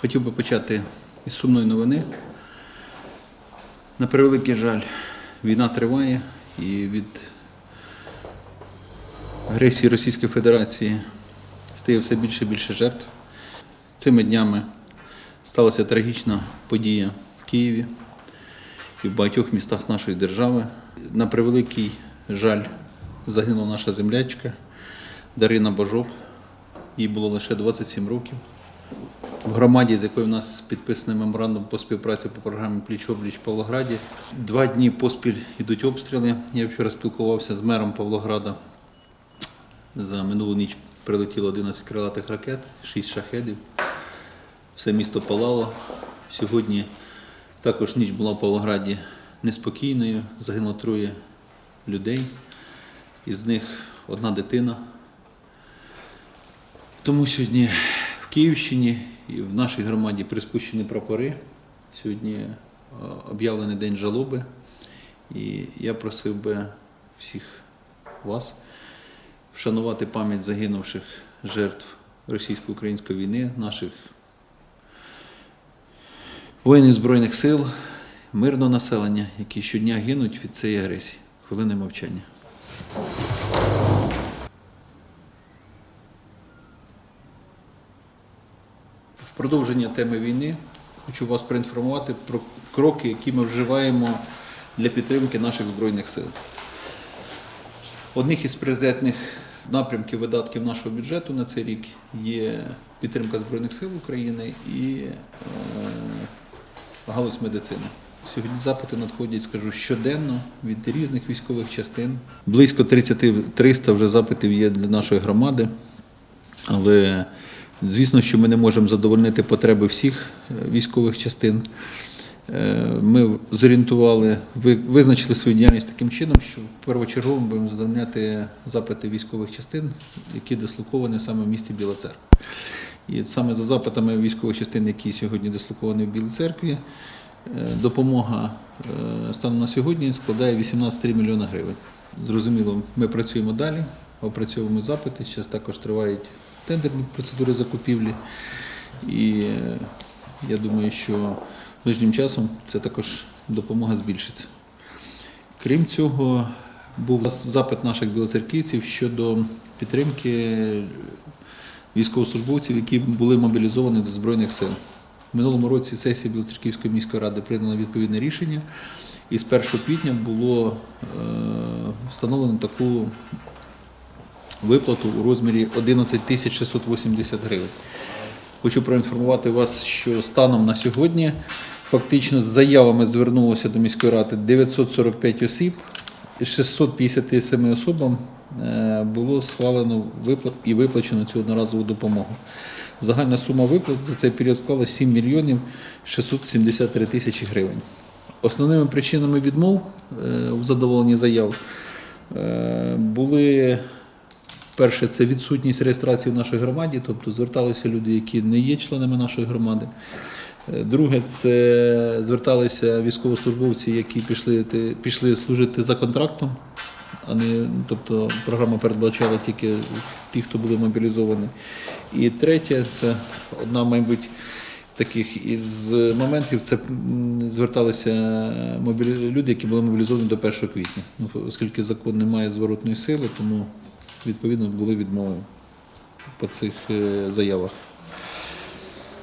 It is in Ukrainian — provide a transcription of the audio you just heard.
Хотів би почати із сумної новини. На превеликий жаль, війна триває і від агресії Російської Федерації стає все більше і більше жертв. Цими днями сталася трагічна подія в Києві і в багатьох містах нашої держави. На превеликий жаль загинула наша землячка Дарина Божок. Їй було лише 27 років. В громаді, з якою в нас підписаний меморандум по співпраці по програмі Пліч-обліч Павлограді. Два дні поспіль йдуть обстріли. Я вчора спілкувався з мером Павлограда. За минулу ніч прилетіло 11 крилатих ракет, 6 шахедів. Все місто палало. Сьогодні також ніч була в Павлограді неспокійною. Загинуло троє людей. Із них одна дитина. Тому сьогодні в Київщині і в нашій громаді приспущені прапори. Сьогодні е, об'явлений день жалоби. І я просив би всіх вас вшанувати пам'ять загинувших жертв російсько-української війни, наших воїнів Збройних сил, мирного населення, які щодня гинуть від цієї агресії. Хвилини мовчання. Продовження теми війни хочу вас проінформувати про кроки, які ми вживаємо для підтримки наших збройних сил. Одних із пріоритетних напрямків видатків нашого бюджету на цей рік є підтримка Збройних сил України і е, галузь медицини. Сьогодні запити надходять, скажу, щоденно від різних військових частин. Близько 30-300 вже запитів є для нашої громади. Але звісно, що ми не можемо задовольнити потреби всіх е, військових частин. Е, Ми зорієнтували, ви- визначили свою діяльність таким чином, що першочергово ми будемо задовольняти запити військових частин, які дислоковані саме в місті Біла Церква. І саме за запитами військових частин, які сьогодні дислоковані в Білій церкві, е, допомога станом на сьогодні складає 18,3 мільйона гривень. Зрозуміло, ми працюємо далі, опрацьовуємо запити. Зараз також тривають тендерні процедури закупівлі. І е, я думаю, що ближнім часом це також допомога збільшиться. Крім цього, був запит наших білоцерківців щодо підтримки військовослужбовців, які були мобілізовані до Збройних сил. В минулому році сесія Білоцерківської міської ради прийняла відповідне рішення, і з 1 квітня було е, встановлено таку виплату у розмірі 11 тисяч 680 гривень. Хочу проінформувати вас, що станом на сьогодні фактично з заявами звернулося до міської ради 945 осіб, 657 особам е, було схвалено і виплачено цю одноразову допомогу. Загальна сума виплат за цей період склала 7 мільйонів 673 тисячі гривень. Основними причинами відмов е, у задоволенні заяв е, були Перше, це відсутність реєстрації в нашій громаді, тобто зверталися люди, які не є членами нашої громади. Е, Друге, це зверталися військовослужбовці, які пішли, пішли служити за контрактом, а не, тобто програма передбачала тільки ті, хто були мобілізовані. І третє, це одна, мабуть, таких із моментів, це зверталися мобілі- люди, які були мобілізовані до 1 квітня. Ну, оскільки закон не має зворотної сили, тому відповідно були відмови по цих е, заявах.